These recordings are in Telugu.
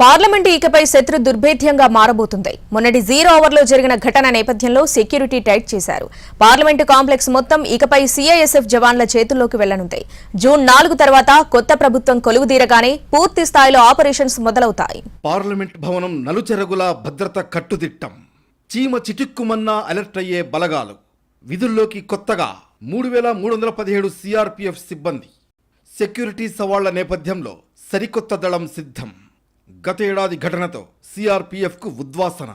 పార్లమెంటు ఇకపై శత్రు దుర్భేద్యంగా మారబోతుంది. మొన్నటి జీరో ఓవర్లో జరిగిన ఘటన నేపథ్యంలో సెక్యూరిటీ టైట్ చేశారు. పార్లమెంటు కాంప్లెక్స్ మొత్తం ఇకపై సీఐఎస్ఎఫ్ జవాన్ల చేతుల్లోకి వెళ్ళనుంది. జూన్ నాలుగు తర్వాత కొత్త ప్రభుత్వం కొలువుదీరగానే పూర్తి స్థాయిలో ఆపరేషన్స్ మొదలవుతాయి. పార్లమెంట్ భవనం నలుచెరగుల భద్రత కట్టుదిట్టం. చీమ చిటిక్కుమన్నా అలర్ట్ అయ్యే బలగాలు. విధుల్లోకి కొత్తగా మూడు వేల మూడు వందల పదిహేడు సిఆర్పిఎఫ్ సిబ్బంది. సెక్యూరిటీ సవాళ్ళ నేపథ్యంలో సరికొత్త దళం సిద్ధం. గత ఏడాది ఘటనతో సిఆర్పిఎఫ్కు ఉద్వాసన.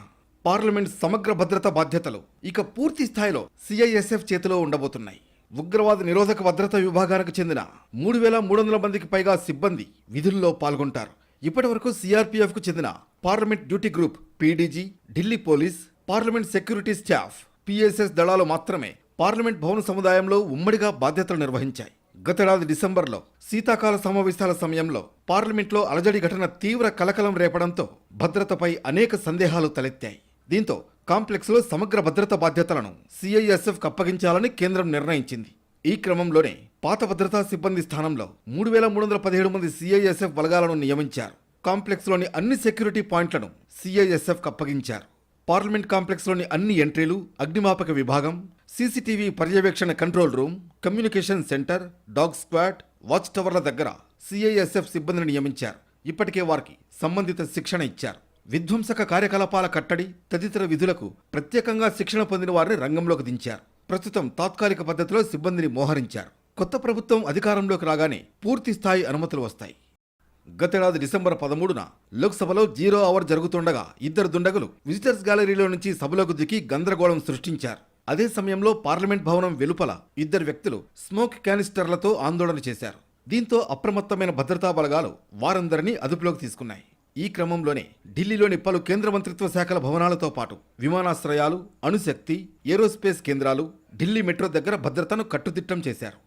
పార్లమెంట్ సమగ్ర భద్రత బాధ్యతలు ఇక పూర్తి స్థాయిలో సిఐఎస్ఎఫ్ చేతిలో ఉండబోతున్నాయి. ఉగ్రవాద నిరోధక భద్రత విభాగానికి చెందిన మూడు వేల మూడు వందల మందికి పైగా సిబ్బంది విధుల్లో పాల్గొంటారు. ఇప్పటి వరకు సిఆర్పిఎఫ్కు చెందిన parliament duty group PDG Delhi police parliament security staff PSS దళాలు మాత్రమే పార్లమెంట్ భవన సముదాయంలో ఉమ్మడిగా బాధ్యతలు నిర్వహించాయి. గతేడాది డిసెంబర్లో శీతాకాల సమావేశాల సమయంలో పార్లమెంట్లో అలజడి ఘటన తీవ్ర కలకలం రేపడంతో భద్రతపై అనేక సందేహాలు తలెత్తాయి. దీంతో కాంప్లెక్స్లో సమగ్ర భద్రత బాధ్యతలను సిఐఎస్ఎఫ్ అప్పగించాలని కేంద్రం నిర్ణయించింది. ఈ క్రమంలోనే పాత భద్రతా సిబ్బంది స్థానంలో మూడు వేల మూడు వందల పదిహేడు మంది సిఐఎస్ఎఫ్ బలగాలను నియమించారు. కాంప్లెక్స్లోని అన్ని సెక్యూరిటీ పాయింట్లను సిఐఎస్ఎఫ్ అప్పగించారు. పార్లమెంట్ కాంప్లెక్స్లోని అన్ని ఎంట్రీలు అగ్నిమాపక విభాగం సీసీటీవీ పర్యవేక్షణ control room communication centre dog squad watch టవర్ల దగ్గర సిఐఎస్ఎఫ్ సిబ్బందిని నియమించారు. ఇప్పటికే వారికి సంబంధిత శిక్షణ ఇచ్చారు. విధ్వంసక కార్యకలాపాల కట్టడి తదితర విధులకు ప్రత్యేకంగా శిక్షణ పొందిన వారిని రంగంలోకి దించారు. ప్రస్తుతం తాత్కాలిక పద్ధతిలో సిబ్బందిని మోహరించారు. కొత్త ప్రభుత్వం అధికారంలోకి రాగానే పూర్తి స్థాయి అనుమతులు వస్తాయి. గతేడాది డిసెంబర్ పదమూడున లోక్సభలో జీరో అవర్ జరుగుతుండగా ఇద్దరు దుండగులు విజిటర్స్ గ్యాలరీలో నుంచి సభలోకి దిగి గందరగోళం సృష్టించారు. అదే సమయంలో పార్లమెంట్ భవనం వెలుపల ఇద్దరు వ్యక్తులు స్మోక్ క్యానిస్టర్లతో ఆందోళన చేశారు. దీంతో అప్రమత్తమైన భద్రతా బలగాలు వారందరినీ అదుపులోకి తీసుకున్నాయి. ఈ క్రమంలోనే ఢిల్లీలోని పలు కేంద్ర మంత్రిత్వ శాఖల భవనాలతో పాటు విమానాశ్రయాలు అణుశక్తి ఏరోస్పేస్ కేంద్రాలు ఢిల్లీ మెట్రో దగ్గర భద్రతను కట్టుదిట్టం చేశారు.